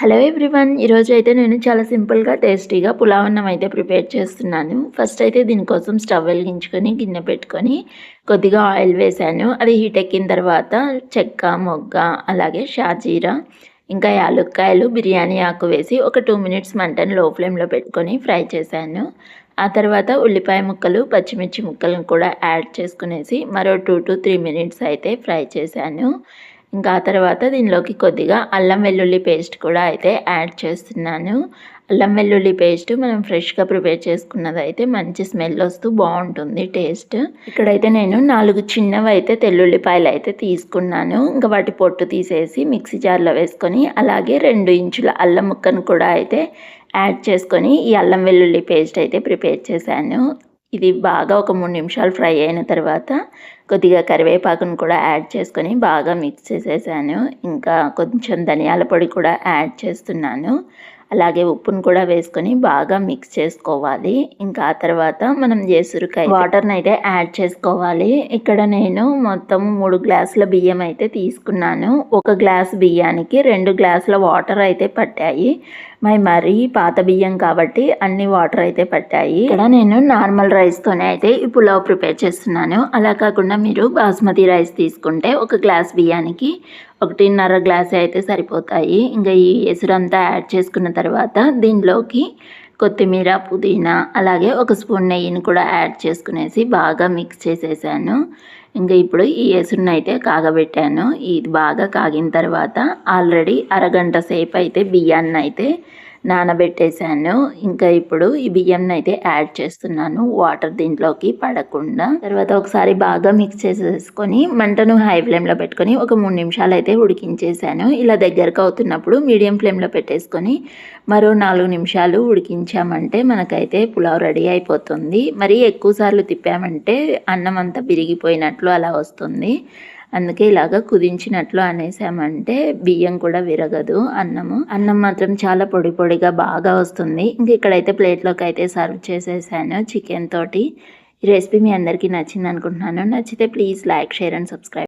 Hello everyone ఈరోజు అయితే నేను చాలా సింపుల్గా టేస్టీగా పులావ్ అన్నం అయితే ప్రిపేర్ చేస్తున్నాను. ఫస్ట్ అయితే దీనికోసం స్టవ్ వెలిగించుకొని గిన్నె పెట్టుకొని కొద్దిగా ఆయిల్ వేసాను. అది హీట్ ఎక్కిన తర్వాత చెక్క మొగ్గ అలాగే షాజీరా ఇంకా యాలుక్కాయలు బిర్యానీ ఆకు వేసి ఒక టూ మినిట్స్ మంటను లో ఫ్లేమ్లో పెట్టుకొని ఫ్రై చేశాను. ఆ తర్వాత ఉల్లిపాయ ముక్కలు పచ్చిమిర్చి ముక్కలను కూడా యాడ్ చేసుకునేసి మరో టూ టు త్రీ మినిట్స్ అయితే ఫ్రై చేశాను. ఇంకా ఆ తర్వాత దీనిలోకి కొద్దిగా అల్లం వెల్లుల్లి పేస్ట్ కూడా అయితే యాడ్ చేస్తున్నాను. అల్లం వెల్లుల్లి పేస్ట్ మనం ఫ్రెష్గా ప్రిపేర్ చేసుకున్నది అయితే మంచి స్మెల్ వస్తూ బాగుంటుంది టేస్ట్. ఇక్కడైతే నేను నాలుగు చిన్నవి అయితే తెల్లుల్లిపాయలు అయితే తీసుకున్నాను. ఇంకా వాటి పొట్టు తీసేసి మిక్సీ జార్లో వేసుకొని అలాగే రెండు ఇంచుల అల్లం ముక్కను కూడా అయితే యాడ్ చేసుకొని ఈ అల్లం వెల్లుల్లి పేస్ట్ అయితే ప్రిపేర్ చేశాను. ఇది బాగా ఒక మూడు నిమిషాలు ఫ్రై అయిన తర్వాత కొద్దిగా కరివేపాకును కూడా యాడ్ చేసుకొని బాగా మిక్స్ చేసేసాను. ఇంకా కొంచెం ధనియాల పొడి కూడా యాడ్ చేస్తున్నాను. అలాగే ఉప్పును కూడా వేసుకొని బాగా మిక్స్ చేసుకోవాలి. ఇంకా ఆ తర్వాత మనం జేసురుకాయ వాటర్ని అయితే యాడ్ చేసుకోవాలి. ఇక్కడ నేను మొత్తం మూడు గ్లాసుల బియ్యం అయితే తీసుకున్నాను. ఒక గ్లాస్ బియ్యానికి రెండు గ్లాసుల వాటర్ అయితే పట్టాయి. మై మరీ పాత బియ్యం కాబట్టి అన్ని వాటర్ అయితే పట్టాయి. ఇక్కడ నేను నార్మల్ రైస్తోనే అయితే ఈ పులావ్ ప్రిపేర్ చేస్తున్నాను. అలా కాకుండా మీరు బాస్మతి రైస్ తీసుకుంటే ఒక గ్లాస్ బియ్యానికి ఒకటిన్నర గ్లాస్ అయితే సరిపోతాయి. ఇంకా ఈ ఎసురంతా యాడ్ చేసుకున్న తర్వాత దీనిలోకి కొత్తిమీర పుదీనా అలాగే ఒక స్పూన్ నెయ్యిని కూడా యాడ్ చేసుకునేసి బాగా మిక్స్ చేసేసాను. ఇంకా ఇప్పుడు ఈ ఎసురుని అయితే కాగబెట్టాను. ఇది బాగా కాగిన తర్వాత ఆల్రెడీ అరగంట సేపు అయితే బియ్యాన్ని అయితే నానబెట్టేశాను. ఇంకా ఇప్పుడు ఈ బియ్యంని అయితే యాడ్ చేస్తున్నాను. వాటర్ దీంట్లోకి పడకుండా. తర్వాత ఒకసారి బాగా మిక్స్ చేసేసుకొని మంటను హై ఫ్లేమ్లో పెట్టుకొని ఒక మూడు నిమిషాలు అయితే ఉడికించేసాను ఇలా దగ్గరకు అవుతున్నప్పుడు మీడియం ఫ్లేమ్లో పెట్టేసుకొని మరో నాలుగు నిమిషాలు ఉడికించామంటే మనకైతే పులావ్ రెడీ అయిపోతుంది. మరీ ఎక్కువసార్లు తిప్పామంటే అన్నం అంతా విరిగిపోయినట్లు అలా వస్తుంది. అందుకే ఇలాగ కుదించినట్లు అనేసామంటే బియ్యం కూడా విరగదు అన్నము. అన్నం మాత్రం చాలా పొడి పొడిగా బాగా వస్తుంది. ఇంక ఇక్కడైతే ప్లేట్లోకి అయితే సర్వ్ చేసేసాను చికెన్ తోటి. ఈ రెసిపీ మీ అందరికీ నచ్చింది అనుకుంటున్నాను నచ్చితే please like share and subscribe.